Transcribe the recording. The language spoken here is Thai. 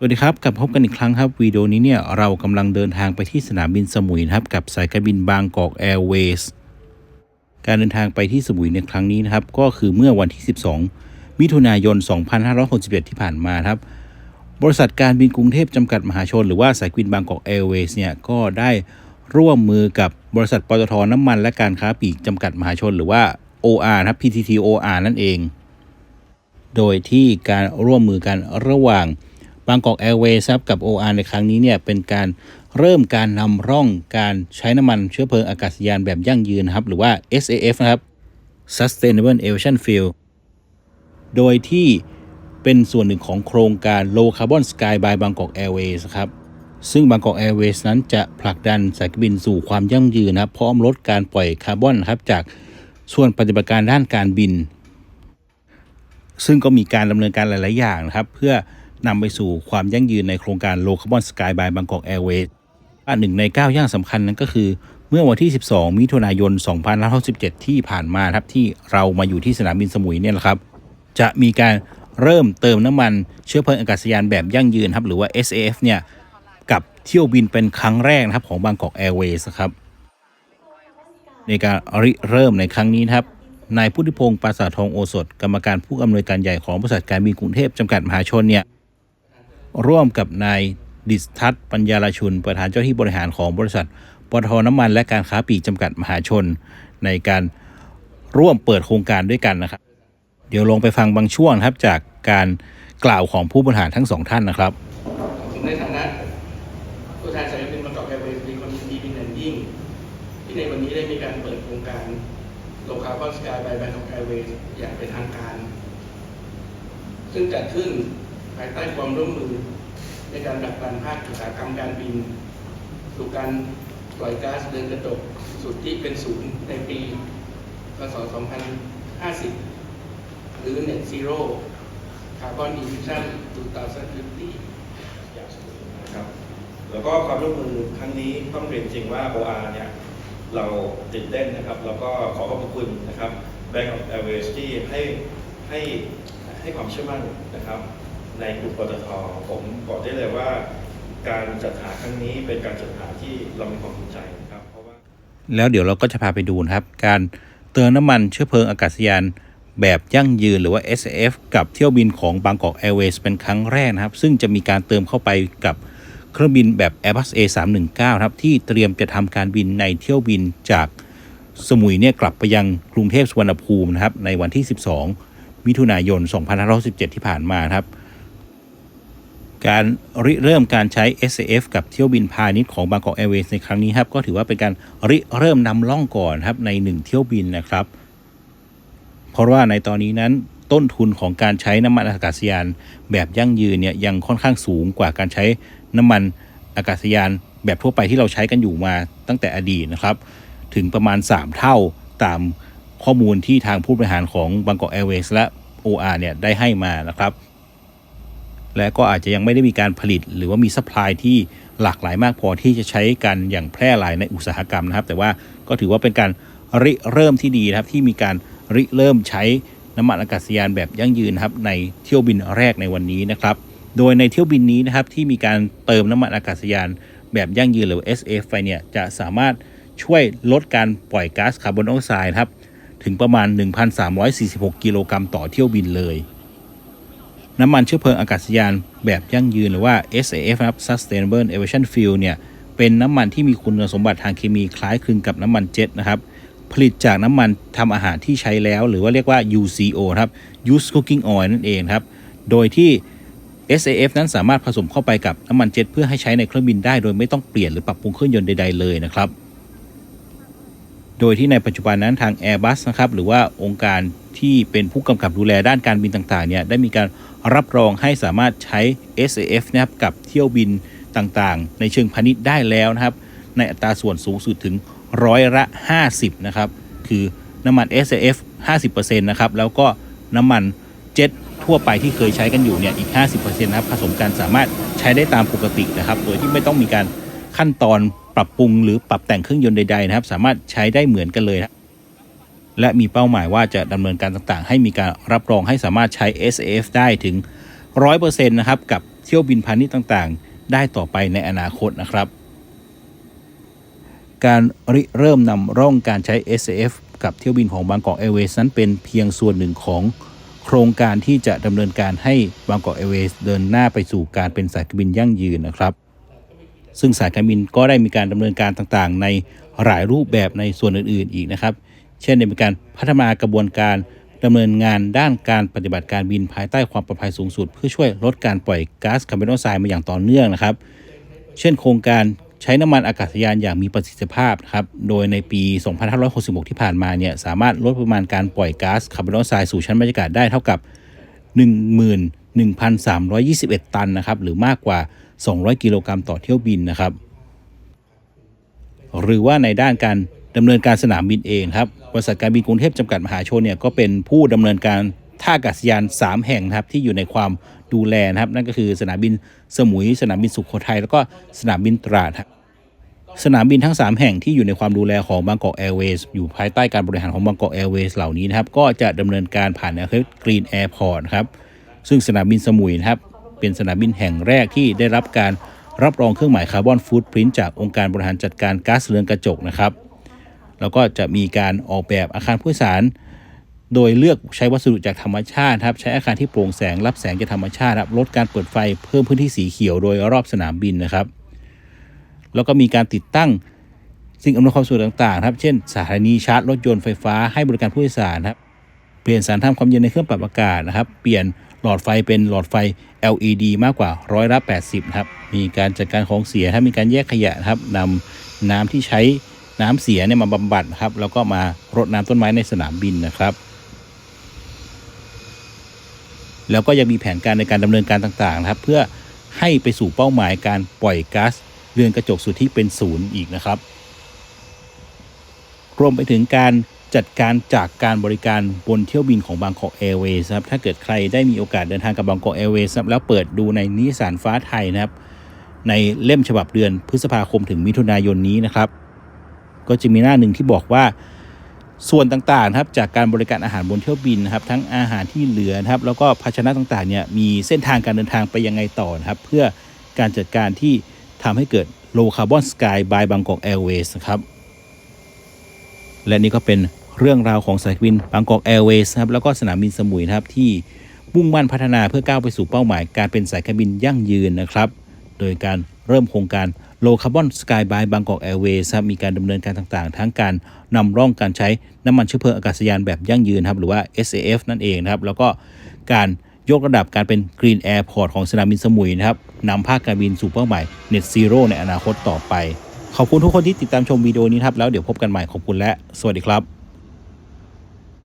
สวัสดีครับกลับพบกันอีกครั้งครับวิดีโอนี้เนี่ยเรากำลังเดินทางไปที่สนามบินสมุยนะครับกับสายการบินบางกอกแอร์เวย์สการเดินทางไปที่สมุยในครั้งนี้นะครับก็คือเมื่อวันที่ 12 มิถุนายน 2561 ที่ผ่านมาครับบริษัทการบินกรุงเทพจำกัดมหาชน หรือว่าสายการบินบางกอกแอร์เวย์สเนี่ยก็ได้ร่วมมือกับบริษัทปตทน้ำมัน และการค้าปลีกจำกัดมหาชน หรือว่า OR นะครับ PTT OR นั่นเอง โดยที่การร่วมมือกันระหว่าง บางกอกแอร์เวย์ครับกับ OR ในครั้งนี้เนี่ยเป็นการเริ่มการนำร่องการใช้น้ำมันเชื้อเพลิงอากาศยานแบบยั่งยืนนะครับ หรือว่า SAF นะครับ Sustainable Aviation Fuel โดยที่เป็นส่วนหนึ่งของโครงการ Low Carbon Sky by Bangkok Airways ครับซึ่ง Bangkok Airways นั้นจะผลักดันสายการบินสู่ความยั่งยืนนะครับพร้อมลดการปล่อยคาร์บอนครับจากส่วนปฏิบัติการด้านการบิน ซึ่งก็มีการดำเนินการหลาย ๆ อย่างนะครับ เพื่อ นำไปสู่ความยั่งยืนในโครงการ Low Carbon Sky by Bangkok Airways อันหนึ่งใน 9 ย่างสำคัญนั้นก็คือ เมื่อวันที่ 12 มิถุนายน 2567 ที่ผ่านมาครับที่เรามาอยู่ที่สนามบินสมุยเนี่ยแหละครับ จะมีการเริ่มเติมน้ำมันเชื้อเพลิงอากาศยานแบบยั่งยืนครับหรือว่า SAF เนี่ยกับเที่ยวบินเป็นครั้งแรกนะครับของบางกอกแอร์เวย์ครับในการริเริ่มในครั้งนี้นะครับนายพุทธิพงศ์ปราสาททองโอสถ กรรมการผู้อำนวยการใหญ่ของบริษัทการบินกรุงเทพจำกัดมหาชนเนี่ย ร่วมกับนายดิสทัศน์ปัญญาลาชุน ประธานเจ้าที่บริหารของบริษัทปตทน้ำมัน และการค้าปลีกจำกัดมหาชน ในการร่วมเปิดโครงการด้วยกันนะครับ เดี๋ยวลงไปฟังบางช่วงครับจากการกล่าวของผู้บริหารทั้งสองท่านนะครับ ผมในฐานะผู้แทนสายการบินบางกอกแอร์เวย์มีความยินดีเป็นอย่างยิ่ง ที่ในวันนี้ได้มีการเปิดโครงการโลคาร์บอนสกายบายบางกอกแอร์เวย์อย่างเป็นทางการ ซึ่งจัดขึ้น ภายใต้ความร่วมมือ ในการดักดันภาคอุตสาหกรรมการบิน สู่การปล่อยก๊าซเรือนกระจกสุดทธิเป็นศูนย์ในปีพศ 2050 หรือ Net Zero Carbon Emission 2050นะครับ แล้วก็ความร่วมมือครั้งนี้ต้องเรียนจริงว่า OR เนี่ยเราตื่นเต้นนะครับ แล้วก็ขอขอบพระคุณนะครับ Bank of Airways ที่ให้ให้ให้ความเชื่อมั่นนะครับ ในกลุ่มปตทผมบอกได้เลยว่า การจัดหาครั้งนี้เป็นการจัดหาที่เรามีความภูมิใจนะครับเพราะว่าแล้วเดี๋ยวเราก็จะพาไปดูนะครับ การเติมน้ำมันเชื้อเพลิงอากาศยานแบบยั่งยืนหรือว่า SAF กับเที่ยวบินของ Bangkok Airways เป็นครั้งแรกนะครับ ซึ่งจะมีการเติมเข้าไปกับเครื่องบินแบบ Airbus A319 นะครับ ที่เตรียมจะทำการบินในเที่ยวบินจากสมุยเนี่ยกลับไปยังกรุงเทพสุวรรณภูมินะครับในวันที่ 12 มิถุนายน 2517 ที่ผ่านมาครับ การริเริ่มการใช้ SAF กับเที่ยวบินพาณิชย์ของ Bangkok Airways ในครั้งนี้ครับก็ถือว่าเป็นการริเริ่มนำล่องก่อนครับใน 1 เที่ยวบินนะครับ เพราะว่าในตอนนี้นั้นต้นทุนของการใช้น้ำมันอากาศยานแบบยั่งยืนเนี่ยยังค่อนข้างสูงกว่าการใช้น้ำมันอากาศยานแบบทั่วไปที่เราใช้กันอยู่มาตั้งแต่อดีตนะครับ ถึงประมาณ 3 เท่าตามข้อมูลที่ทางผู้บริหารของ Bangkok Airways และ OR เนี่ยได้ให้มานะครับ และก็อาจจะยังไม่ได้มีการผลิต หรือว่ามีซัพพลายที่หลากหลายมากพอที่จะใช้กันอย่างแพร่หลายในอุตสาหกรรมนะครับ แต่ว่าก็ถือว่าเป็นการริเริ่มที่ดีนะครับที่มีการริเริ่มใช้น้ำมันอากาศยานแบบยั่งยืนครับในเที่ยวบินแรกในวันนี้นะครับ โดยในเที่ยวบินนี้นะครับที่มีการเติมน้ำมันอากาศยานแบบยั่งยืนหรือ SF ไปเนี่ยจะสามารถช่วยลดการปล่อยก๊าซคาร์บอนไดออกไซด์ครับถึงประมาณ 1,346 กิโลกรัมต่อเที่ยวบินเลย น้ำมันเชื้อเพลิงอากาศยานแบบยั่งยืนหรือว่า SAF นะครับ Sustainable Aviation Fuel เนี่ยเป็นน้ำมันที่มีคุณสมบัติทางเคมีคล้ายคลึงกับน้ำมันเจ็ตนะครับผลิตจากน้ำมันทำอาหารที่ใช้แล้ว หรือว่าเรียกว่า UCO ครับ Used Cooking Oil นั่นเองครับ โดยที่ SAF นั้นสามารถผสมเข้าไปกับน้ำมันเจ็ตเพื่อให้ใช้ในเครื่องบินได้ โดยไม่ต้องเปลี่ยนหรือปรับปรุงเครื่องยนต์ใดๆเลยนะครับ โดยที่ในปัจจุบันนั้นทาง Airbus นะครับหรือว่าองค์การที่เป็นผู้กำกับดูแลด้านการบินต่างๆเนี่ยได้มีการรับรองให้สามารถใช้ SAF นะครับกับเที่ยวบินต่างๆ ในเชิงพาณิชย์ได้แล้วนะครับ ในอัตราส่วนสูงสุดถึงร้อยละ 50 นะครับ คือน้ำมัน SAF 50%นะครับ แล้วก็น้ำมันเจ็ตทั่วไปที่เคยใช้กันอยู่เนี่ยอีก 50%นะครับ ผสมกันสามารถใช้ได้ตามปกตินะครับ โดยที่ไม่ต้องมีการขั้นตอน ปรับปรุงหรือปรับแต่งเครื่องยนต์ใดๆนะครับ สามารถใช้ได้เหมือนกันเลยนะและมีเป้าหมายว่าจะดำเนินการต่างๆ ให้มีการรับรองให้สามารถใช้ SAF ได้ถึง 100%นะครับกับเที่ยวบินพาณิชย์ต่างๆ ได้ต่อไปในอนาคตนะครับ การริเริ่มนำร่องการใช้ SAF กับเที่ยวบินของบางกอกแอร์เวย์นั้นเป็นเพียงส่วนหนึ่งของโครงการที่จะดำเนินการให้บางกอกแอร์เวย์เดินหน้าไปสู่การเป็นสายการบินยั่งยืนนะครับ ซึ่งสายการบินก็ได้มีการดำเนินการต่างๆ ในหลายรูปแบบในส่วนอื่นๆอีกนะครับ เช่นได้มีการพัฒนากระบวนการดำเนินงานด้านการปฏิบัติการบินภายใต้ความปลอดภัยสูงสุด เพื่อช่วยลดการปล่อยก๊าซคาร์บอนไดออกไซด์มาอย่างต่อเนื่องนะครับ เช่นโครงการใช้น้ำมันอากาศยานอย่างมีประสิทธิภาพครับ โดยในปี 2566 ที่ผ่านมาเนี่ยสามารถลดปริมาณการปล่อยก๊าซคาร์บอนไดออกไซด์สู่ชั้นบรรยากาศได้เท่ากับ 10,000 1,321 ตันนะครับ หรือมากกว่า 200 กิโลกรัมต่อเที่ยวบินนะครับ หรือว่าในด้านการดำเนินการสนามบินเองครับบริษัทการบินกรุงเทพจำกัดมหาชนเนี่ยก็เป็นผู้ดำเนินการท่าอากาศยาน 3 แห่งนะครับที่อยู่ในความดูแลนะครับ นั่นก็คือสนามบินสมุย สนามบินสุขโขทัยแล้วก็สนามบินตราดครับสนามบินทั้ง 3 แห่งที่อยู่ในความดูแลของบางกอกแอร์เวย์อยู่ภายใต้การบริหารของบางกอกแอร์เวย์เหล่านี้นะครับ ก็จะดำเนินการผ่านแนวคิดกรีนแอร์พอร์ตครับ ซึ่งสนามบินสมุยนะครับเป็นสนามบินแห่งแรกที่ได้รับการรับรองเครื่องหมายคาร์บอนฟูตพิ้นจากองค์การบริหารจัดการก๊าซเรือนกระจกนะครับ แล้วก็จะมีการออกแบบอาคารผู้โดยสาร โดยเลือกใช้วัสดุจากธรรมชาติครับใช้อาคารที่โปร่งแสงรับแสงจากธรรมชาติครับลดการเปิดไฟเพิ่มพื้นที่สีเขียวโดยรอบสนามบินนะครับ แล้วก็มีการติดตั้งสิ่งอำนวยความสะดวกต่างๆครับเช่นสถานีชาร์จรถยนต์ไฟฟ้าให้บริการผู้โดยสารครับเปลี่ยนสารทำความเย็นในเครื่องปรับอากาศนะครับ เปลี่ยน หลอดไฟเป็นหลอดไฟ LED มากกว่าร้อยละ80ครับ มีการจัดการของเสียถ้ามีการแยกขยะครับนำน้ำที่ใช้น้ำเสียเนี่ยมาบำบัดครับ แล้วก็มารดน้ำต้นไม้ในสนามบินนะครับ แล้วก็ยังมีแผนการในการดำเนินการต่างๆ นะครับ เพื่อให้ไปสู่เป้าหมายการปล่อยก๊าซเรือนกระจกสุดทธิเป็นศูนย์อีกนะครับ รวมไปถึงการ จัดการจากการบริการบนเที่ยวบินของบางกอกแอร์เวย์ครับถ้าเกิดใครได้มีโอกาสเดินทางกับบางกอกแอร์เวย์แล้วเปิดดูในนิสานฟ้าไทยนะครับ ในเล่มฉบับเดือนพฤษภาคมถึงมิถุนายนนี้นะครับ ก็จะมีหน้าหนึ่งที่บอกว่าส่วนต่างๆครับจากการบริการอาหารบนเที่ยวบินนะครับ ทั้งอาหารที่เหลือนะครับ แล้วก็ภาชนะต่างๆเนี่ยมีเส้นทางการเดินทางไปยังไงต่อนะครับ เพื่อการจัดการที่ทำให้เกิด low carbon sky by Bangkok Airways นะครับ และนี่ก็เป็น เรื่องราวของสายการบินบางกอกแอร์เวย์ครับแล้วก็สนามบินสมุยนะครับที่มุ่งมั่นพัฒนาเพื่อก้าวไปสู่เป้าหมาย การเป็นสายการบินยั่งยืนนะครับ โดยการเริ่มโครงการ Low Carbon Sky by Bangkok Airways ครับมีการดำเนินการต่างๆ ทั้งการนำร่องการใช้น้ำมันเชื้อเพลิงอากาศยานแบบยั่งยืนครับหรือว่า SAF นั่นเองนะครับแล้วก็การยกระดับการเป็น Green Airport ของสนามบินสมุยนะครับนำภาคการบินสู่เป้าหมาย Net Zero ในอนาคตต่อไป ขอบคุณทุกคนที่ติดตามชมวิดีโอนี้ครับ แล้วเดี๋ยวพบกันใหม่ขอบคุณและ สวัสดีครับ